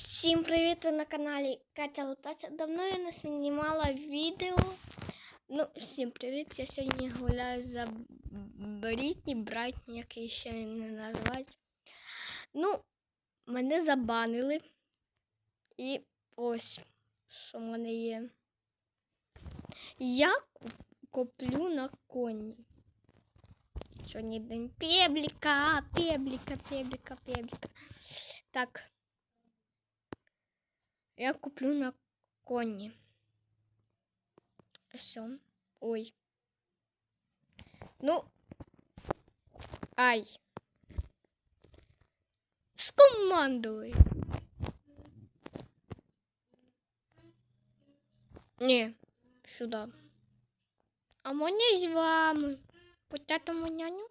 Всім привіт! Ви на каналі Катя Лутаця. Давно я не знімала відео. Ну, всім привіт! Я сьогодні гуляю за Брітні, Брайтні, як її ще не називають. Ну, мене забанили. І ось, що в мене є. Я коплю на коні. Сьогодні день пебліка, пебліка, пебліка, пебліка. Так. Я куплю на коні. Все. Ой. Ну. Ай. Скомандуй. Ні, сюди. А мене з вами. Потатому няню?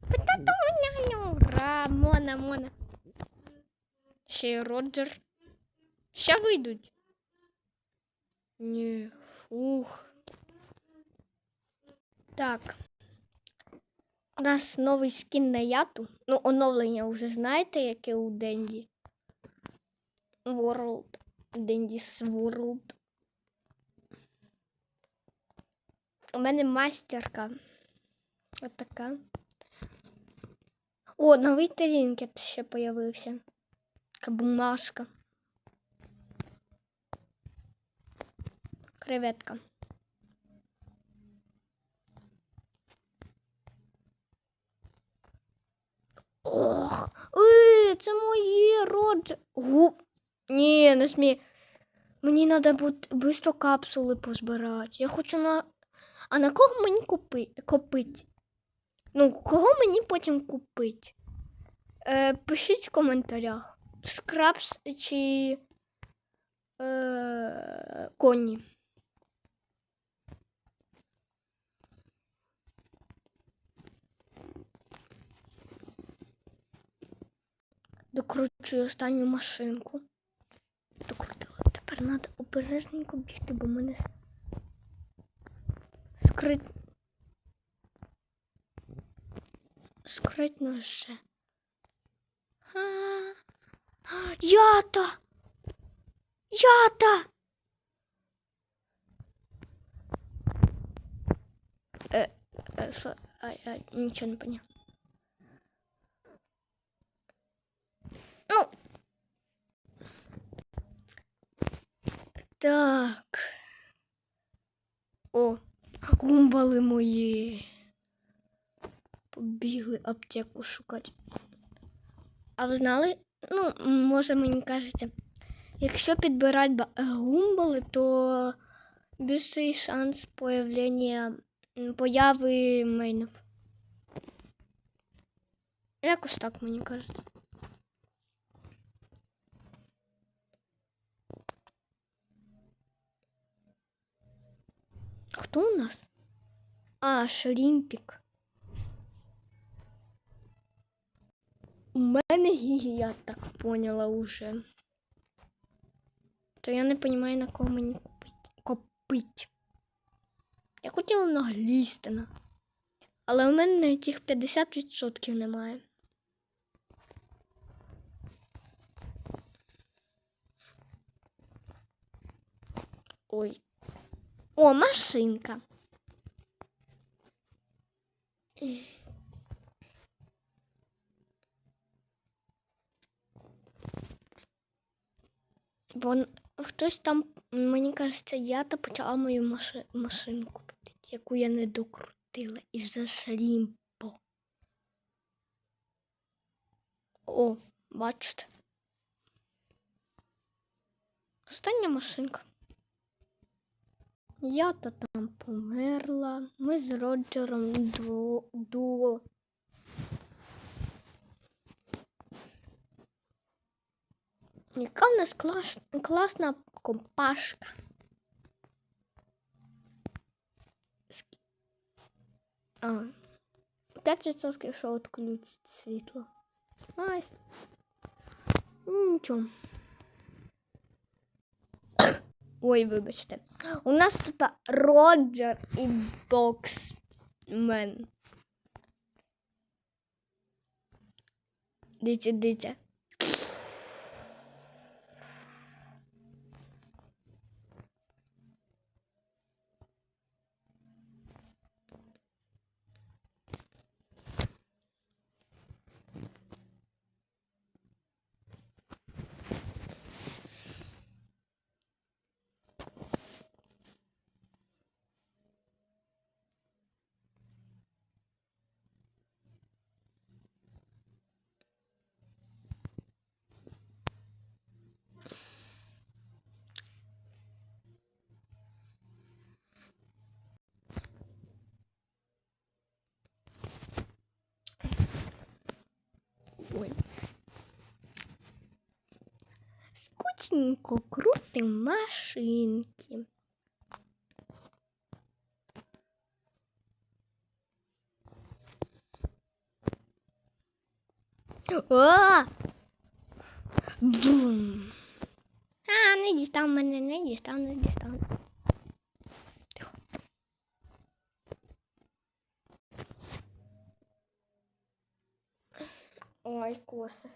Потатому няню. Ра, Мона, Мона. Ще й Роджер. Ще вийдуть. Ні, фух. Так. У нас новий скін на яту. Ну, оновлення вже знаєте, яке у Денді. World. Денdy's World. У мене мастерка. Ось така. О, новий тарінкет ще появився. Така бумажка. Креветка. Ох, е, це моє родже. Гу. Ні, не смій. Мені треба швидко капсули позбирати. Я хочу на. А на кого мені купи... купити? Ну, кого мені потім купити? Е, пишіть в коментарях. Скрабс чи е, коні. Докручую останню машинку. Докрутила. Тепер треба обережненько бігти, бо мене скрит. Скритно ще. А, а, Ята! Ята! Е, е? А, а, нічого не поняв. Так. О, гумбали мої. Побігли аптеку шукати. А ви знали? Ну, може, мені кажеться, якщо підбирати ба- гумбали, то більший шанс появлення появи мейнів. Якось так мені кажеться. Хто у нас? А, Шрімпік. У мене гігі, я так поняла уже. То я не розумію, на кого мені купити. Копить. Я хотіла на Глістена. Але у мене тих 50% немає. Ой. О, машинка. Бо хтось там, мені кажеться, я то почала мою маши- машинку, яку я не докрутила із за шрімпо. О, бачите. Остання машинка. Я то там померла. Ми з Роджером дуо. дуо. Яка в нас клас, класна компашка. А, 5% що відключить світло. Найс. Нічого. Ой, вибачте. У нас тут Роджер і Боксмен. Дивіться, дивіться. Бистренько крутим машинки. О! Бум! А, не дістав мене, не дістав, не дістав. Ой, коси.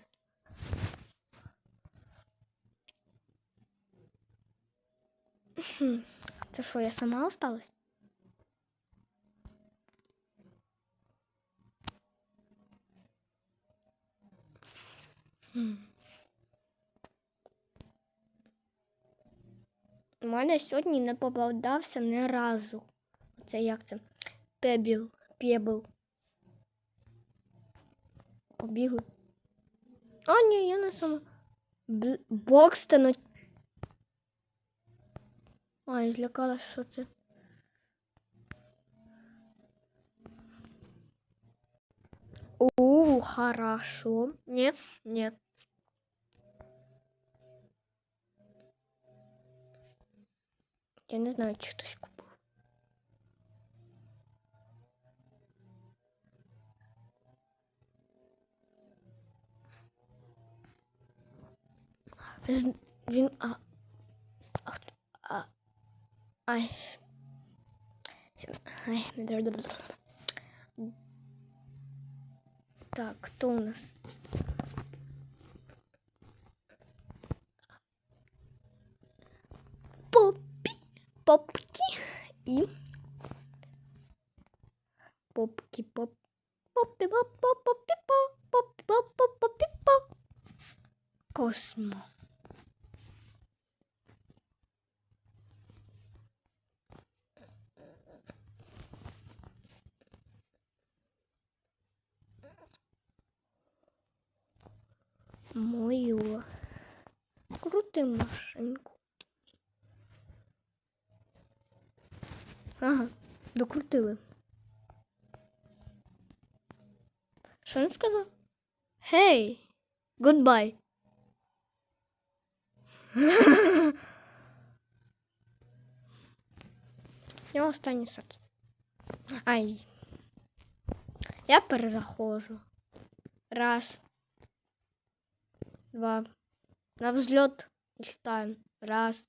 Хм, Це що, я сама осталась? У мене сьогодні не попадався ні разу. Це як це? Пебіл. Пебл. Побігли. А, ні, я не сама. Бл- Бокстон. А, я злякалась, що це. У, хорошо. Ні, ні. Я не знаю, чи хтось купив. З- Він. А, а, хто- а, ай. Ай, Так, кто у нас? Поппи, попки и попки, поп. Космо. Мою крути машинку. Ага, докрутили. Що він сказав? Гей, гудбай. Я останній сад. Ай. Я перезаходжу. Раз. Два. На взлет летаем. Раз.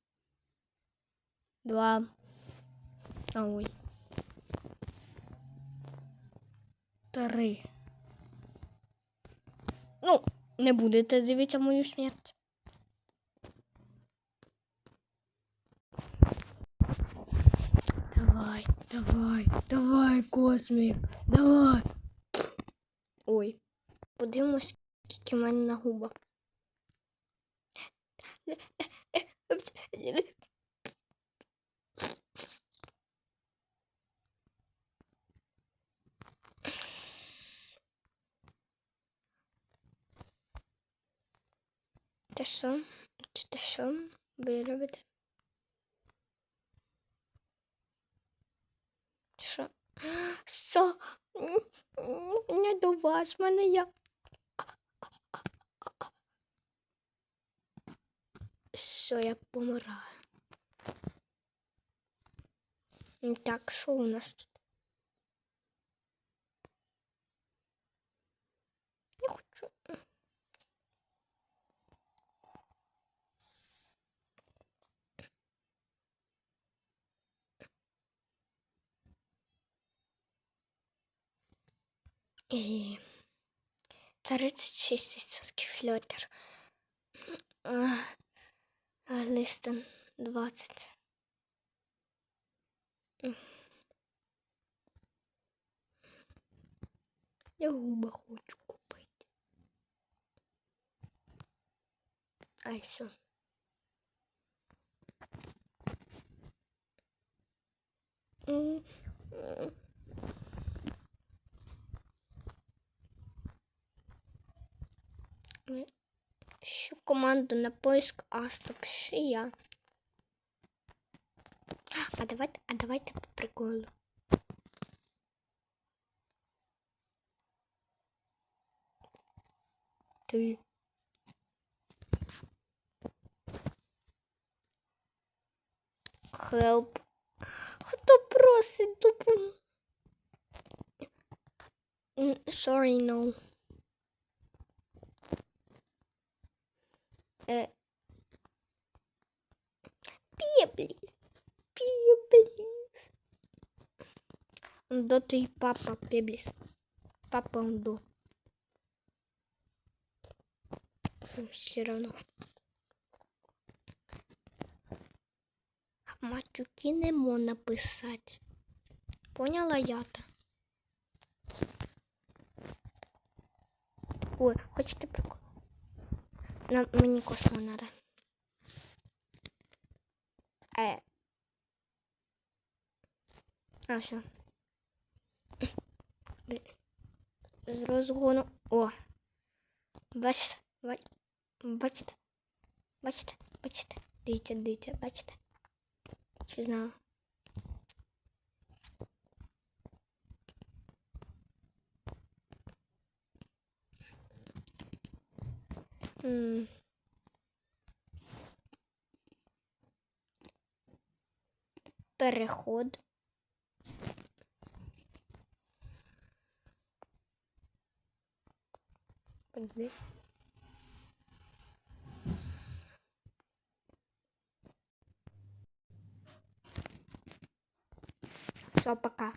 Два. Ой. Три. Ну, не будете дивитися мою смерть. Давай, давай, давай, космік, давай. Ой. Подивимось, скільки в мене на губах. Та що? Та що ви робите? Та Що? Со? Не до вас, в мене я. Все, я помираю. Так, що у нас тут? Я хочу. І 36% фльотер. Листен 20. М. Я губа хочу купити. Ай, все. М, Ищу команду на поиск Аспек Шия. А давайте, а давайте по приколу. Ты. Хелп. Хто просит допомогти? Sorry, no. До твій папа, Пібліс. Папа он до. Все равно. Матюки не можна писати. Поняла я-то? Ой, хочете прикол? Нам, мені космо надо. Е. А, все. З розгону. О. Бачите, бач- бачите, бачите, бачите. Дивіться, дивіться, бачите. Чи знала? Переход. Подожди. Все, пока.